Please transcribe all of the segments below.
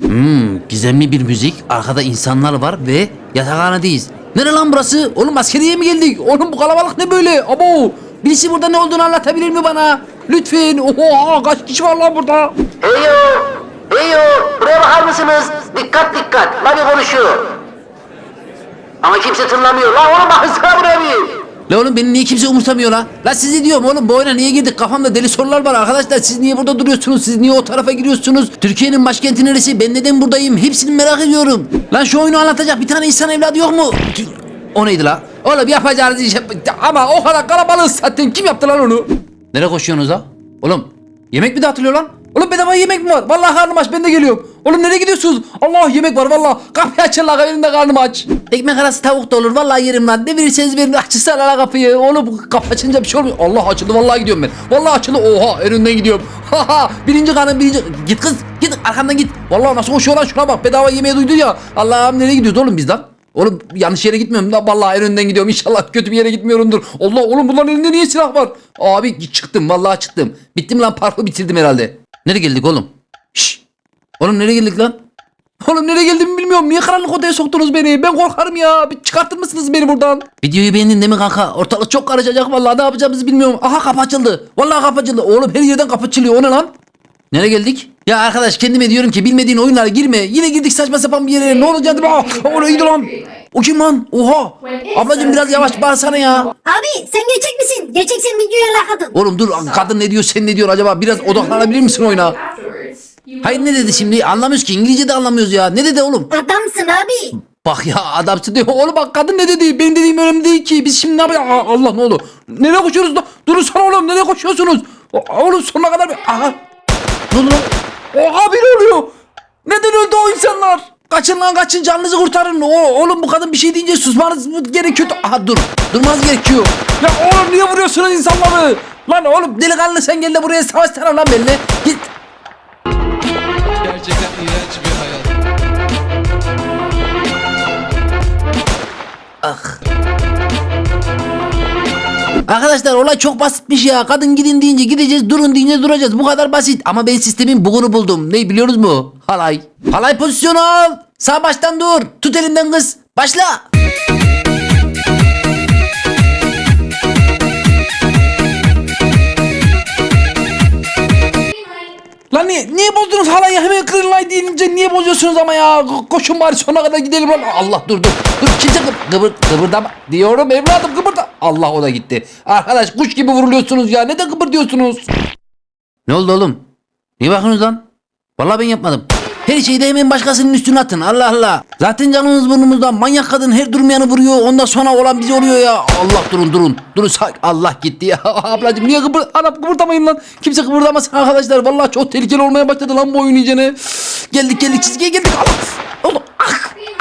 Hmm, gizemli bir müzik, arkada insanlar var ve yatakhanedeyız. Nere lan burası? Oğlum askeriye mi geldik? Oğlum bu kalabalık ne böyle? Abo! Birisi burada ne olduğunu anlatabilir mi bana? Lütfen. Oha kaç kişi var lan burada? Heyo! Heyo! Buraya bakar mısınız? Dikkat dikkat! Labi konuşuyor. Ama kimse tınlamıyor. Lan oğlum bakınsana buraya bir. La oğlum beni niye kimse umursamıyor la? La sizi diyorum oğlum bu oyuna niye girdik? Kafamda deli sorular var arkadaşlar. Siz niye burada duruyorsunuz? Siz niye o tarafa giriyorsunuz? Türkiye'nin başkenti neresi? Ben neden buradayım? Hepsini merak ediyorum. Lan şu oyunu anlatacak bir tane insan evladı yok mu? O neydi la? Oğlum yapacağınız iş ama o kadar kalabalık zaten kim yaptı lan onu? Nereye koşuyorsunuz la? Oğlum yemek mi dağıtılıyor lan? Oğlum bedava yemek mi var? Vallahi karnım aç ben de geliyorum. Oğlum nereye gidiyorsunuz? Allah yemek var vallahi. Kapıyı açın la benim karnım aç. Ekmek arası tavuk da olur vallahi yerim lan. Ne verirseniz verin açsana la kapıyı. Oğlum kapı açınca bir şey olmuyor. Allah açıldı vallahi gidiyorum ben. Vallahi açıldı. Oha en önden gidiyorum. Haha birinci kanım birinci. Git kız git arkamdan git. Vallahi nasıl koşuyor lan şuna bak. Bedava yemeği duydu ya. Allah'ım nereye gidiyoruz oğlum biz lan? Oğlum yanlış yere gitmiyorum da vallahi en önden gidiyorum. İnşallah kötü bir yere gitmiyorumdur. Allah oğlum bunların elinde niye silah var? Abi çıktım vallahi çıktım. Bittim lan parkı bitirdim herhalde. Nereye geldik oğlum? Şşş. Oğlum nereye geldik lan? Oğlum nereye geldiğimi bilmiyorum. Niye karanlık odaya soktunuz beni? Ben korkarım ya. Bir çıkartır mısınız beni buradan? Videoyu beğendin değil mi kanka? Ortalık çok karışacak vallahi. Ne yapacağımızı bilmiyorum. Aha kapı açıldı. Vallahi kapı açıldı. Oğlum her yerden kapı açılıyor. O ne lan? Nereye geldik? Ya arkadaş kendime diyorum ki bilmediğin oyunlara girme. Yine girdik saçma sapan bir yere. Ne olacak? Aa, o neydi lan? O kim lan? Oha. Ablacığım biraz yavaş bağırsana ya. Abi sen gerçek misin? Gerçeksin videoya like atın. Oğlum dur kadın ne diyor sen ne diyorsun acaba? Biraz odaklanabilir misin oyuna? Hayır ne dedi şimdi? Anlamıyoruz ki. İngilizce de anlamıyoruz ya. Ne dedi oğlum? Adamsın abi. Bak ya adamsın diyor. Oğlum bak kadın ne dedi? Benim dediğim önemli değil ki. Biz şimdi ne yapacağız? Aa, Allah ne oldu? Nereye koşuyoruz? Durun sana oğlum. Nereye koşuyorsunuz? Oğlum sonuna kadar. Aha. Ne oldu lan? Oha bir oluyor. Neden öldü o insanlar? Kaçın lan kaçın canınızı kurtarın. O, oğlum bu kadın bir şey deyince susmanız mı gerekiyor? Aha dur. Durmanız gerekiyor. Ya oğlum niye vuruyorsunuz insanları? Lan oğlum delikanlı sen gel de buraya savaşsana lan benimle. Git. Gerçekten iğrenç bir hayat. Arkadaşlar olay çok basitmiş ya. Kadın gidin deyince gideceğiz, durun deyince duracağız. Bu kadar basit. Ama ben sistemin bugunu buldum. Ne biliyoruz mu? Halay. Halay pozisyonu al. Sağ baştan dur. Tut elimden kız. Başla. Lan niye, niye bozdunuz halayı hemen kırılay deyince niye bozuyorsunuz ama ya Ko- koşun bari sonuna kadar gidelim lan Allah dur dur dur kimse kıp, kıvır, kıvırdama diyorum evladım kıpırda Allah o da gitti. Arkadaş kuş gibi vuruluyorsunuz ya. Neden kıpır diyorsunuz Ne oldu oğlum? Niye bakıyorsunuz lan? Vallahi ben yapmadım. Her şeyi de hemen başkasının üstüne atın. Allah Allah. Zaten canınız burnumuzda manyak kadın her durmayanı vuruyor. Ondan sonra olan bize oluyor ya. Allah durun durun. Durun sak. Allah gitti ya. Ablacım niye kıpır Anam kıpırdamayın lan. Kimse kıpırdamasın arkadaşlar. Vallahi çok tehlikeli olmaya başladı lan bu oyun iyicene. Geldik geldik. Çizgiye geldik. Allah. Oğlum. ah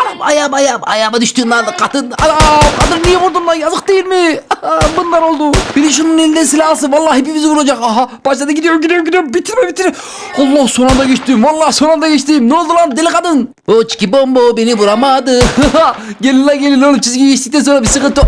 Anam ayağım ayağım. Ayağıma düştün lan kadın Anam kadın niye vurdun lan? Yazık değil mi? Bunlar oldu. Biri şunun elinde silah alsın. Vallahi hepimizi vuracak. Aha başladı. Gidiyor gidiyor gidiyor bitirme bitir Allah son anda geçtim. Vallahi son anda geçtim. Ne oldu lan deli kadın? O çiki bombo beni vuramadı. Gelin lan gelin oğlum çizgi geçtikten sonra bir sıkıntı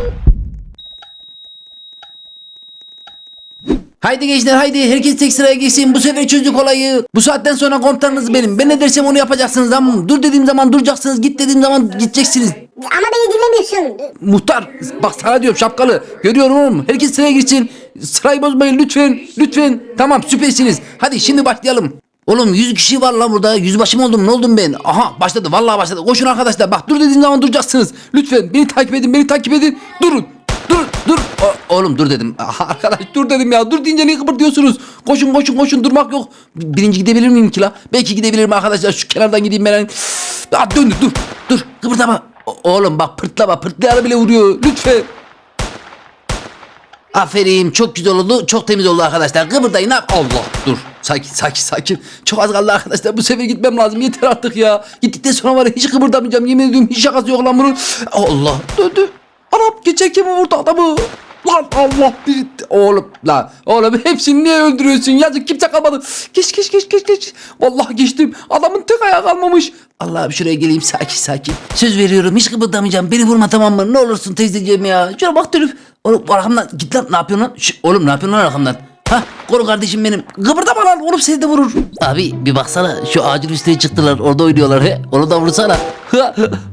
Haydi gençler haydi herkes tek sıraya geçsin bu sefer çözdük olayı. Bu saatten sonra komutanınız benim. Ben ne dersem onu yapacaksınız ama dur dediğim zaman duracaksınız git dediğim zaman gideceksiniz. Ama beni dinlemiyorsun. Muhtar bak sana diyorum şapkalı. Görüyorum oğlum herkes sıraya geçsin. Sırayı bozmayın lütfen lütfen. Tamam süpersiniz. Hadi şimdi başlayalım. Oğlum 100 kişi var lan burada. Yüzbaşı mı oldum ne oldum ben? Aha başladı vallahi başladı. Koşun arkadaşlar bak dur dediğim zaman duracaksınız. Lütfen beni takip edin beni takip edin. Durun. Dur dur. O- oğlum dur dedim. Arkadaş dur dedim ya. Dur deyince niye kıpırdıyorsunuz? Koşun koşun koşun durmak yok. Birinci gidebilir miyim ki la? Belki gidebilirim arkadaşlar. Şu kenardan gideyim ben. Aa, döndü dur. Dur kıpırdama. O- oğlum bak pırtlama. Pırtlayana bile vuruyor. Lütfen. Aferin çok güzel oldu çok temiz oldu arkadaşlar kıpırdayın ha Allah dur sakin sakin sakin çok az kaldı arkadaşlar bu sefer gitmem lazım yeter artık ya gittikten sonra var ya hiç kıpırdamayacağım yemin ediyorum hiç şakası yok lan bunun Allah döndü Anam geçerken mi vurdu adamı? Lan Allah bir oğlum la oğlum hepsini niye öldürüyorsun? Yazık kimse kalmadı. Geç geç geç geç geç. Vallahi geçtim. Adamın tek ayağı kalmamış. Allah'ım şuraya geleyim sakin sakin. Söz veriyorum hiç kıpırdamayacağım. Beni vurma tamam mı? Ne olursun teyzeciğim ya. Şuna bak dönüp. Oğlum arkamdan git lan ne yapıyorsun lan? Şş, oğlum ne yapıyorsun lan arkamdan? Hah koru kardeşim benim. Kıpırdama lan oğlum seni de vurur. Abi bir baksana şu ağacın üstüne çıktılar. Orada oynuyorlar he. Onu da vursana.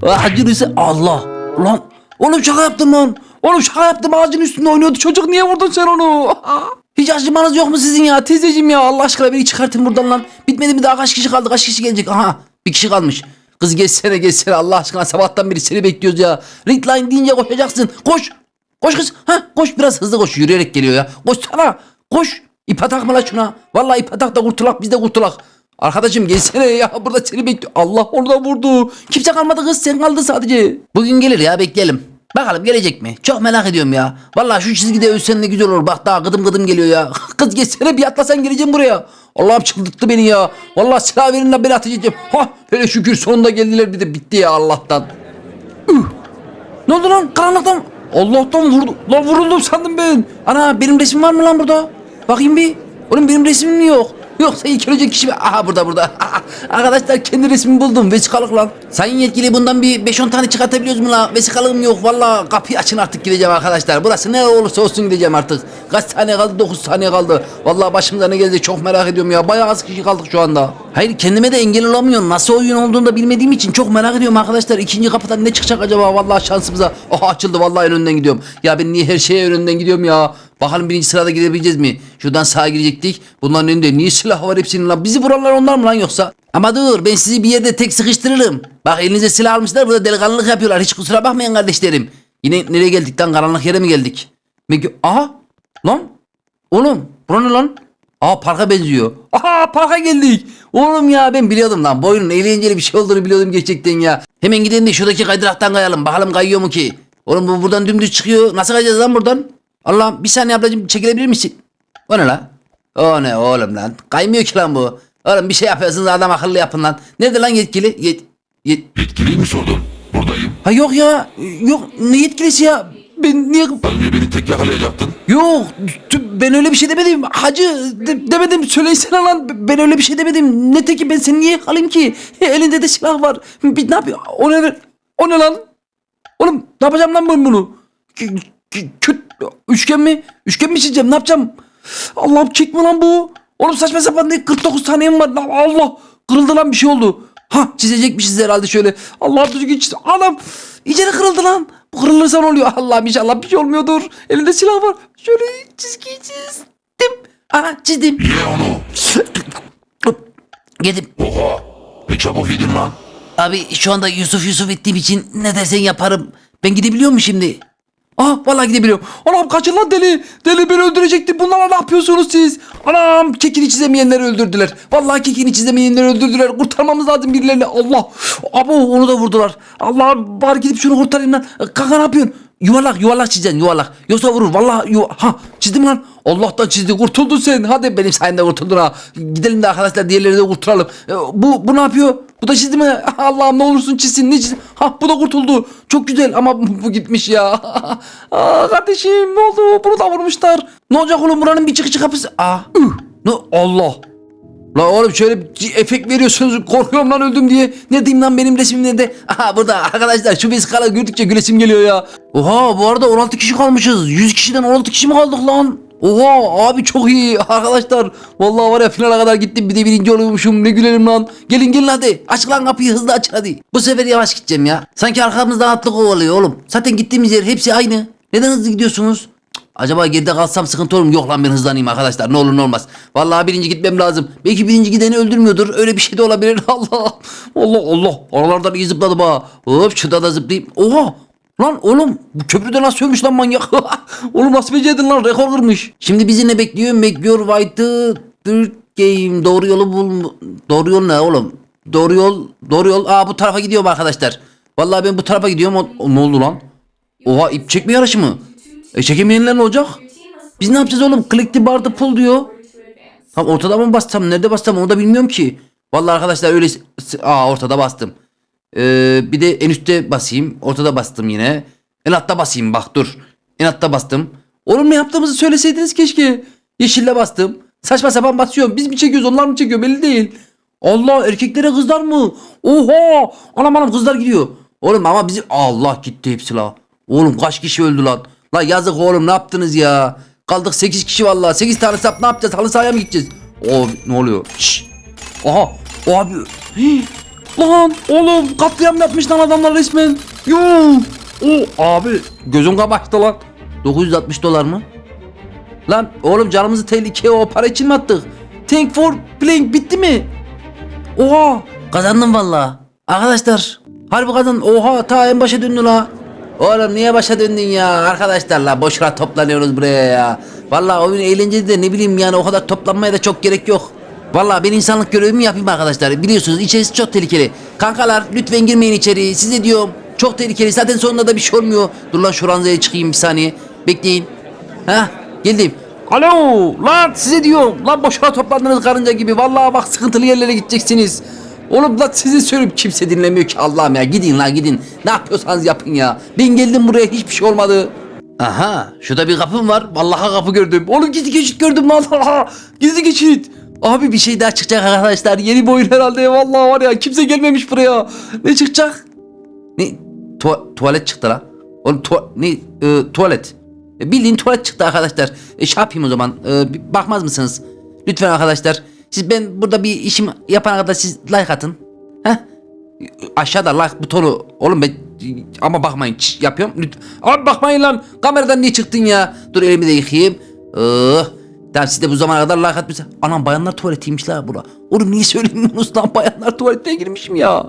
ağacın üstü Allah. Lan oğlum şaka yaptım lan. Oğlum şaka yaptım ağacın üstünde oynuyordu çocuk niye vurdun sen onu? Hiç acımanız yok mu sizin ya teyzeciğim ya Allah aşkına beni çıkartın buradan lan. Bitmedi mi daha kaç kişi kaldı kaç kişi gelecek aha bir kişi kalmış. Kız geçsene geçsene Allah aşkına sabahtan beri seni bekliyoruz ya. Red line deyince koşacaksın koş. Koş kız. Ha koş biraz hızlı koş. Yürüyerek geliyor ya. Koşsana. Koş. İp atak mı la şuna? Vallahi ip atak da kurtulak biz de kurtulak. Arkadaşım gelsene ya burada seni bekliyor. Allah orada vurdu. Kimse kalmadı kız sen kaldın sadece. Bugün gelir ya bekleyelim. Bakalım gelecek mi? Çok merak ediyorum ya. Vallahi şu çizgide ölsen ne güzel olur. Bak daha gıdım gıdım geliyor ya. Kız geçsene bir atlasan geleceğim buraya. Allah'ım çıldırttı beni ya. Vallahi silah verin de ben ateş edeceğim. Ha hele şükür sonunda geldiler bir de bitti ya Allah'tan. Ne oldu lan? Karanlıktan. Allah'tan vurdu. Lan vuruldum sandım ben. Ana benim resim var mı lan burada? Bakayım bir. Oğlum benim resmim mi yok? Yoksa ilk önce kişi mi? Aha burada burada. Arkadaşlar kendi resmimi buldum. Vesikalık lan. Sayın yetkili bundan bir 5-10 tane çıkartabiliyoruz mu lan? Vesikalığım yok. Valla kapıyı açın artık gideceğim arkadaşlar. Burası ne olursa olsun gideceğim artık. Kaç saniye kaldı? 9 saniye kaldı. Valla başımıza ne geldi çok merak ediyorum ya. Bayağı az kişi kaldık şu anda. Hayır kendime de engel olamıyorum. Nasıl oyun olduğunu da bilmediğim için çok merak ediyorum arkadaşlar. İkinci kapıdan ne çıkacak acaba? Vallahi şansımıza. Oha açıldı vallahi en önden gidiyorum. Ya ben niye her şeye en önden gidiyorum ya? Bakalım birinci sırada gidebileceğiz mi? Şuradan sağa girecektik. Bunların önünde niye silah var hepsinin lan? Bizi vuranlar onlar mı lan yoksa? Ama dur ben sizi bir yerde tek sıkıştırırım. Bak elinize silah almışlar burada delikanlılık yapıyorlar. Hiç kusura bakmayın kardeşlerim. Yine nereye geldik lan? Karanlık yere mi geldik? Aha lan Oğlum bura ne lan? Aa parka benziyor. Aha parka geldik. Oğlum ya ben biliyordum lan. Bu oyunun eğlenceli bir şey olduğunu biliyordum gerçekten ya. Hemen gidelim de şuradaki kaydıraktan kayalım. Bakalım kayıyor mu ki? Oğlum bu buradan dümdüz çıkıyor. Nasıl kayacağız lan buradan? Allah bir saniye ablacığım çekilebilir misin? O ne lan? O ne oğlum lan? Kaymıyor ki lan bu. Oğlum bir şey yapıyorsunuz adam akıllı yapın lan. Nerede lan yetkili? Yet, yet, Yetkiliyi mi sordun? Buradayım. ha yok ya. Yok ne yetkilisi ya? Ben niye Sen niye beni tek yakalayacaktın? Yok ben öyle bir şey demedim. Hacı de- demedim söylesene lan ben öyle bir şey demedim. Ne teki ben seni niye yakalayayım ki? Elinde de silah var. Bir, ne yapıyor? O ne? O ne lan? Oğlum ne yapacağım lan ben bunu? K- k- Küt üçgen mi? Üçgen mi çizeceğim ne yapacağım? Allah'ım çekme lan bu. Oğlum saçma sapan ne 49 taneyim var Allah. Kırıldı lan bir şey oldu. Ha çizecekmişiz herhalde şöyle. Allah'ım düzgün çiz. İyice de kırıldı lan. Bu kırılırsa ne oluyor? Allah'ım inşallah bir şey olmuyordur. Elinde silah var. Şöyle çizgiyi çizdim. Aha çizdim. Ye onu. Yedim. Oha. Ne çabuk yedin lan. Abi şu anda Yusuf Yusuf ettiğim için ne dersen yaparım. Ben gidebiliyor muyum şimdi? Ah vallahi gidebiliyorum. Anam kaçın lan deli. Deli beni öldürecekti. Bunlara ne yapıyorsunuz siz? Anam kekini çizemeyenleri öldürdüler. Vallahi kekini çizemeyenleri öldürdüler. Kurtarmamız lazım birilerini. Allah. Abo onu da vurdular. Allah bari gidip şunu kurtarayım lan. Kanka ne yapıyorsun? Yuvarlak yuvarlak çizeceksin yuvarlak. Yoksa vurur vallahi yuva... Ha çizdim lan. Allah'tan çizdi kurtuldun sen. Hadi benim sayemde kurtuldun ha. Gidelim de arkadaşlar diğerleri de kurtaralım. E, Bu, bu ne yapıyor? Bu da çizdi mi? Allah'ım ne olursun çizsin. Ne çizsin? Ha bu da kurtuldu. Çok güzel ama bu, gitmiş ya. Aa, kardeşim ne oldu? Bunu da vurmuşlar. Ne olacak oğlum buranın bir çıkıcı kapısı. Aa. üh. Ne? Allah. La oğlum şöyle bir efekt veriyorsunuz korkuyorum lan öldüm diye. Ne diyeyim lan benim resimim nerede? Aha burada arkadaşlar şu vesikalı gördükçe gülesim geliyor ya. Oha bu arada 16 kişi kalmışız. 100 kişiden 16 kişi mi kaldık lan? Oha abi çok iyi arkadaşlar. Vallahi var ya finale kadar gittim bir de birinci oluyormuşum ne gülerim lan. Gelin gelin hadi aç lan kapıyı hızlı aç hadi. Bu sefer yavaş gideceğim ya. Sanki arkamızdan atlı kovalıyor oğlum. Zaten gittiğimiz yer hepsi aynı. Neden hızlı gidiyorsunuz? Acaba geride kalsam sıkıntı olur mu? Yok lan ben hızlanayım arkadaşlar. Ne olur ne olmaz. Vallahi birinci gitmem lazım. Belki birinci gideni öldürmüyordur. Öyle bir şey de olabilir. Allah. Allah Allah. Oralardan iyi zıpladım ha. Hop şurada da zıplayayım. Oha. Lan oğlum bu köprüde nasıl ölmüş lan manyak? oğlum nasıl becerdin lan rekor kırmış. Şimdi bizi ne bekliyor? Way to third game. Doğru yolu bul. Doğru yol ne oğlum? Doğru yol. Doğru yol. Aa bu tarafa gidiyorum arkadaşlar. Vallahi ben bu tarafa gidiyorum. O ne oldu lan? Oha ip çekme yarışı mı? E çekemeyenler ne olacak? Biz ne yapacağız oğlum? Click the bar to pull diyor. Tam ortada mı bastım? Nerede bastım? Onu da bilmiyorum ki. Vallahi arkadaşlar öyle... Aa ortada bastım. Ee, bir de en üstte basayım. Ortada bastım yine. En altta basayım bak dur. En altta bastım. Oğlum ne yaptığımızı söyleseydiniz keşke. Yeşille bastım. Saçma sapan basıyorum. Biz mi çekiyoruz onlar mı çekiyor belli değil. Allah erkeklere kızlar mı? Oha! Anam anam kızlar gidiyor. Oğlum ama bizi Allah gitti hepsi la. Oğlum kaç kişi öldü lan? La yazık oğlum ne yaptınız ya? Kaldık 8 kişi vallahi. 8 tane sap ne yapacağız? Halı sahaya mı gideceğiz? O ne oluyor? Şşş. Aha. O abi. Hii. Lan oğlum katliam yapmış lan adamlar resmen. Yo. O abi gözüm kamaştı lan. 960 dolar mı? Lan oğlum canımızı tehlikeye o para için mi attık? Thank for playing bitti mi? Oha kazandım valla. Arkadaşlar harbi kazan. Oha ta en başa döndü la. Oğlum niye başa döndün ya arkadaşlar la boşuna toplanıyoruz buraya ya. Valla oyun eğlenceli de ne bileyim yani o kadar toplanmaya da çok gerek yok. Valla ben insanlık görevimi yapayım arkadaşlar. Biliyorsunuz içerisi çok tehlikeli. Kankalar lütfen girmeyin içeri. Size diyorum çok tehlikeli. Zaten sonunda da bir şey olmuyor. Dur lan şu ranzaya çıkayım bir saniye. Bekleyin. Ha geldim. Alo lan size diyorum. Lan boşuna toplandınız karınca gibi. Vallahi bak sıkıntılı yerlere gideceksiniz. Oğlum lan size söyleyeyim kimse dinlemiyor ki Allah'ım ya. Gidin la gidin. Ne yapıyorsanız yapın ya. Ben geldim buraya hiçbir şey olmadı. Aha şurada bir kapım var. Vallahi kapı gördüm. Oğlum gizli geçit gördüm lan. gizli geçit. Abi bir şey daha çıkacak arkadaşlar. Yeni bir oyun herhalde. Vallahi var ya kimse gelmemiş buraya. Ne çıkacak? Ne? Tu- tuvalet çıktı la. Oğlum tu- ne? E, tuvalet. E, bildiğin tuvalet çıktı arkadaşlar. E, şey yapayım o zaman. E, bakmaz mısınız? Lütfen arkadaşlar. Siz ben burada bir işim yapana kadar siz like atın. Heh. Aşağıda like butonu. Oğlum ben ama bakmayın Çş, yapıyorum. Lütfen. Abi bakmayın lan. Kameradan niye çıktın ya? Dur elimi de yıkayayım. Oh. Tamam siz de bu zamana kadar like atmışsınız. Anam bayanlar tuvaletiymiş la bura. Oğlum niye söylemiyorsunuz lan bayanlar tuvaletine girmişim ya.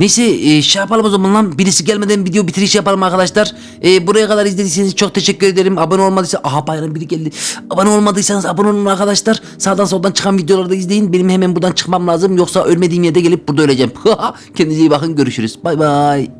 Neyse e, şey yapalım o zaman lan. Birisi gelmeden video bitiriş yapalım arkadaşlar. E, buraya kadar izlediyseniz çok teşekkür ederim. Abone olmadıysa aha bayram biri geldi. Abone olmadıysanız abone olun arkadaşlar. Sağdan soldan çıkan videoları da izleyin. Benim hemen buradan çıkmam lazım. Yoksa ölmediğim yerde gelip burada öleceğim. Kendinize iyi bakın görüşürüz. Bay bay.